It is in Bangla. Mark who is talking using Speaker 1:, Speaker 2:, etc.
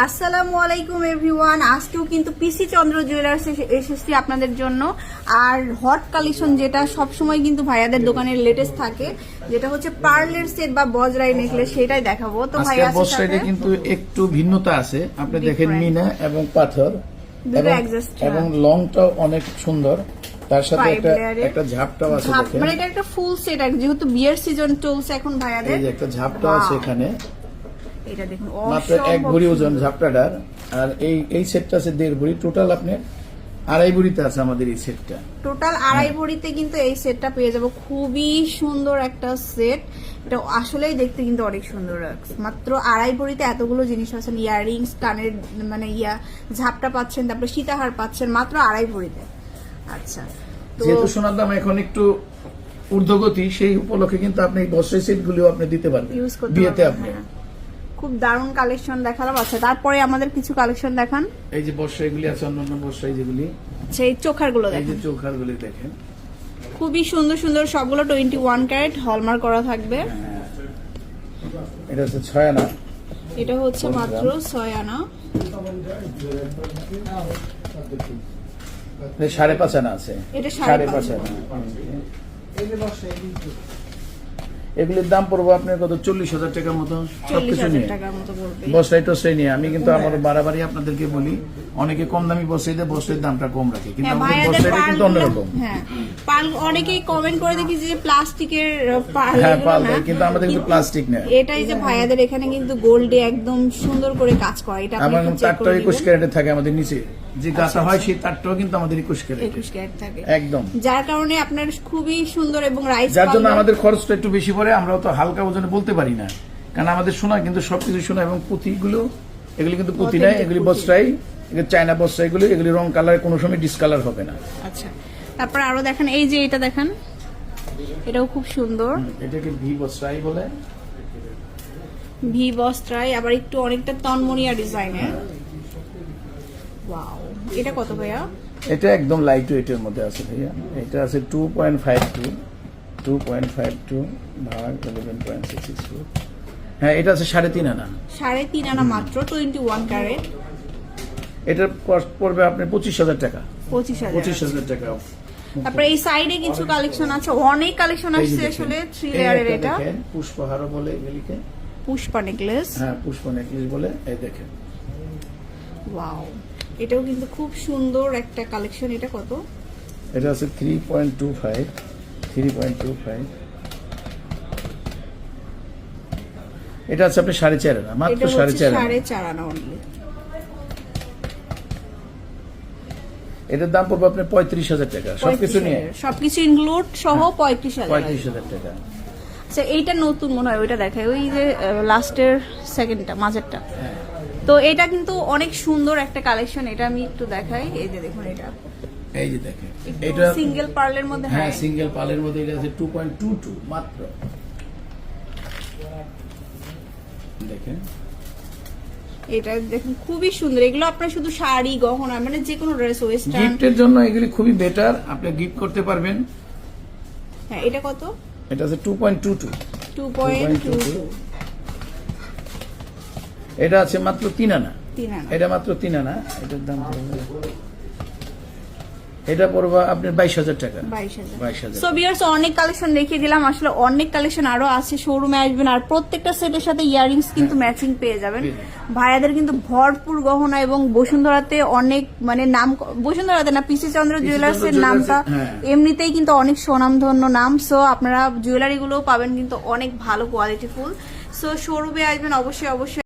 Speaker 1: আসসালামু আলাইকুম এভরিওয়ান আজকেও কিন্তু পিসি চন্দ্র জুয়েলার্স এসেছি আপনাদের জন্য। আর হট কালেকশন যেটা সব সময় কিন্তু ভাইয়াদের দোকানের লেটেস্ট থাকে যেটা হচ্ছে পার্লের সেট বা বজরাই নেকলেস সেটাই দেখাবো। তো ভাইয়া
Speaker 2: বস কিন্তু একটু ভিন্নতা আছে। আপনি দেখেন মিনা এবং পাথর। এবং
Speaker 1: adjust, হ্যাঁ।
Speaker 2: লংটাও অনেক সুন্দর। তার সাথে একটা একটা ঝাপটাও আছে
Speaker 1: মানে এটা একটা ফুল সেট যেহেতু বিয়ের সিজন চলছে এখন ভাইয়াদের।
Speaker 2: এই যে একটা ঝাপটাও আছে. এখানে।
Speaker 1: এটা দেখুন
Speaker 2: মাত্র এক ভরি ওজন ঝাপটাটার। আর এই এই সেটটা আছে দেড় ভরি। টোটাল আপনি আড়াই ভরিতে আছে আমাদের এই সেটটা।
Speaker 1: টোটাল আড়াই ভরিতে কিন্তু এই সেটটা পেয়ে যাব। খুবই সুন্দর একটা সেট। এটা আসলেই দেখতে কিন্তু অনেক সুন্দর মাত্র আড়াই ভরিতে এতগুলো জিনিস পাচ্ছেন ইয়াররিংস কানের মানে ইয়া ঝাপটা পাচ্ছেন তারপরে সীতাহার পাচ্ছেন মাত্র আড়াই ভরিতে। আচ্ছা তো
Speaker 2: যেহেতু সোনার দাম এখন একটু ঊর্ধ্বগতি সেই উপলক্ষে কিন্তু আপনি এই বসের সেট গুলিও আপনি দিতে পারবেন।
Speaker 1: ইউজ করতে
Speaker 2: বিয়েতে আপনি।
Speaker 1: হ্যাঁ। খুব দারুণ কালেকশন দেখালাম। আচ্ছা তারপরে আমাদের কিছু কালেকশন দেখান।
Speaker 2: এই যে বর্ষা এগুলি আছে অন্যান্য বর্ষা যেগুলি।
Speaker 1: সেই চোখারগুলো
Speaker 2: এই যে
Speaker 1: দেখেন।
Speaker 2: চৌখার গুলি দেখেন।
Speaker 1: খুবই সুন্দর সুন্দর সবগুলো টোয়েন্টি ওয়ান ক্যারেট হলমার্ক করা থাকবে।
Speaker 2: এটা হচ্ছে ছয় আনা
Speaker 1: এটা হচ্ছে মাত্র ছয় আনা
Speaker 2: সাড়ে পাঁচ আনা আছে।
Speaker 1: এটা সাড়ে পাঁচ
Speaker 2: আনা। এগুলির দাম পড়ব আপনার কত? চল্লিশ হাজার টাকার মতো। সবকিছু নিয়ে।
Speaker 1: মতো পড়বে।
Speaker 2: নিয়ে। আমি কিন্তু আমার বাড়াবাড়ি আপনাদেরকে বলি অনেকে কম দামি বস্তাই দেয় বস্তার দামটা কম রাখে কিন্তু
Speaker 1: হ্যাঁ
Speaker 2: আমাদের কিন্তু অন্যরকম।
Speaker 1: হ্যাঁ পাল অনেকেই কমেন্ট করে দেখি যে প্লাস্টিকের পাল
Speaker 2: হ্যাঁ পাল কিন্তু আমাদের কিন্তু প্লাস্টিক
Speaker 1: এটাই যে ভাইয়াদের এখানে কিন্তু গোল্ডে একদম সুন্দর করে কাজ করে এটা আপনি।
Speaker 2: ক্যারেটে থাকে আমাদের নিচে। যে গাছা হয় সেই তারটাও কিন্তু আমাদের একুশ ক্যারেট।
Speaker 1: একুশ ক্যারেট থাকে।
Speaker 2: একদম।
Speaker 1: যার কারণে আপনার খুবই সুন্দর এবং রাইস
Speaker 2: যার জন্য আমাদের খরচটা একটু বেশি পড়ে আমরা তো হালকা ওজনে বলতে পারি না। কারণ আমাদের সোনা কিন্তু সবকিছু সোনা এবং পুঁতিগুলো এগুলি কিন্তু পুঁতি নাই এগুলি এগুলি চায়না বস্ত্রা এগুলি এগুলি রং কালার কোনো সময় ডিসকালার হবে না।
Speaker 1: আচ্ছা। তারপর আরও দেখেন এই যে এটা দেখেন এটাও খুব সুন্দর।
Speaker 2: এটাকে ভি বস্ত্রাই বলে।
Speaker 1: ভি বস্ত্রাই আবার একটু অনেকটা তন্মনিয়া ডিজাইনের। ওয়াও এটা কত ভাইয়া?
Speaker 2: এটা একদম লাইট ওয়েটের মধ্যে আছে ভাইয়া। এটা আছে two point five two two point five two ভাগ eleven point six six two হ্যাঁ এটা আছে সাড়ে তিন আনা।
Speaker 1: সাড়ে তিন আনা মাত্র টোয়েন্টি ওয়ান ক্যারেট
Speaker 2: এটার কস্ট পড়বে আপনার পঁচিশ হাজার টাকা।
Speaker 1: পঁচিশ হাজার।
Speaker 2: পঁচিশ হাজার টাকা।
Speaker 1: তারপরে এই সাইডে কিছু কালেকশন আছে অনেক কালেকশন আসছে আসলে থ্রি লেয়ারের এটা।
Speaker 2: দেখেন, পুষ্পহারও বলে এগুলিকে।
Speaker 1: পুষ্পা নেকলেস
Speaker 2: হ্যাঁ পুষ্প নেকলেস বলে এই দেখেন।
Speaker 1: ওয়াও এটাও কিন্তু খুব সুন্দর একটা কালেকশন এটা কত?
Speaker 2: এটা আছে three point two five three point two five এটা আছে আপনি সাড়ে চার আনা মাত্র
Speaker 1: এটা
Speaker 2: সাড়ে
Speaker 1: হচ্ছে
Speaker 2: চার
Speaker 1: সাড়ে চার আনা অনলি
Speaker 2: এটার দাম পড়বে আপনার পঁয়ত্রিশ হাজার টাকা সবকিছু নিয়ে।
Speaker 1: সবকিছু ইনক্লুড সহ পঁয়ত্রিশ হাজার।
Speaker 2: পঁয়ত্রিশ হাজার টাকা।
Speaker 1: আচ্ছা এইটা নতুন মনে হয় ওইটা দেখায় ওই যে লাস্টের সেকেন্ডটা মাঝেরটা। তো এটা কিন্তু অনেক সুন্দর একটা কালেকশন এটা আমি একটু দেখাই। এই যে দেখুন এটা।
Speaker 2: এই যে দেখেন এটা
Speaker 1: সিঙ্গেল পার্লের মধ্যে
Speaker 2: হ্যাঁ
Speaker 1: হ্যাঁ।
Speaker 2: সিঙ্গেল পালের মধ্যে এটা আছে টু পয়েন্ট টু টু মাত্র। দেখেন।
Speaker 1: এটা দেখুন খুবই সুন্দর। এগুলো আপনার শুধু শাড়ি গহনা মানে যে কোনো ড্রেস ওয়েস্টার্ন
Speaker 2: গিফটের জন্য এগুলি খুবই বেটার আপনি গিফট করতে পারবেন।
Speaker 1: হ্যাঁ এটা কত?
Speaker 2: এটা আছে two point two two
Speaker 1: two point two
Speaker 2: 2.22 এটা আছে মাত্র তিন আনা। এটা মাত্র তিন আনা। এটার দাম এটা পড়বে আপনার বাইশ হাজার টাকা।
Speaker 1: সো বিয়ার্স অনেক কালেকশন দেখিয়ে দিলাম। আসলে অনেক কালেকশন আরও আছে শোরুমে আসবেন। আর প্রত্যেকটা সেটের সাথে ইয়ারিংস কিন্তু ম্যাচিং পেয়ে যাবেন। ভাইয়াদের কিন্তু ভরপুর গহনা এবং বসুন্ধরাতে অনেক মানে নাম বসুন্ধরাতে না পিসি চন্দ্র জুয়েলার্স এর নামটা
Speaker 2: হ্যাঁ।
Speaker 1: এমনিতেই কিন্তু অনেক সুনামধন্য নাম। সো আপনারা জুয়েলারি গুলোও পাবেন কিন্তু অনেক ভালো কোয়ালিটি ফুল। সো শোরুমে আসবেন অবশ্যই অবশ্যই।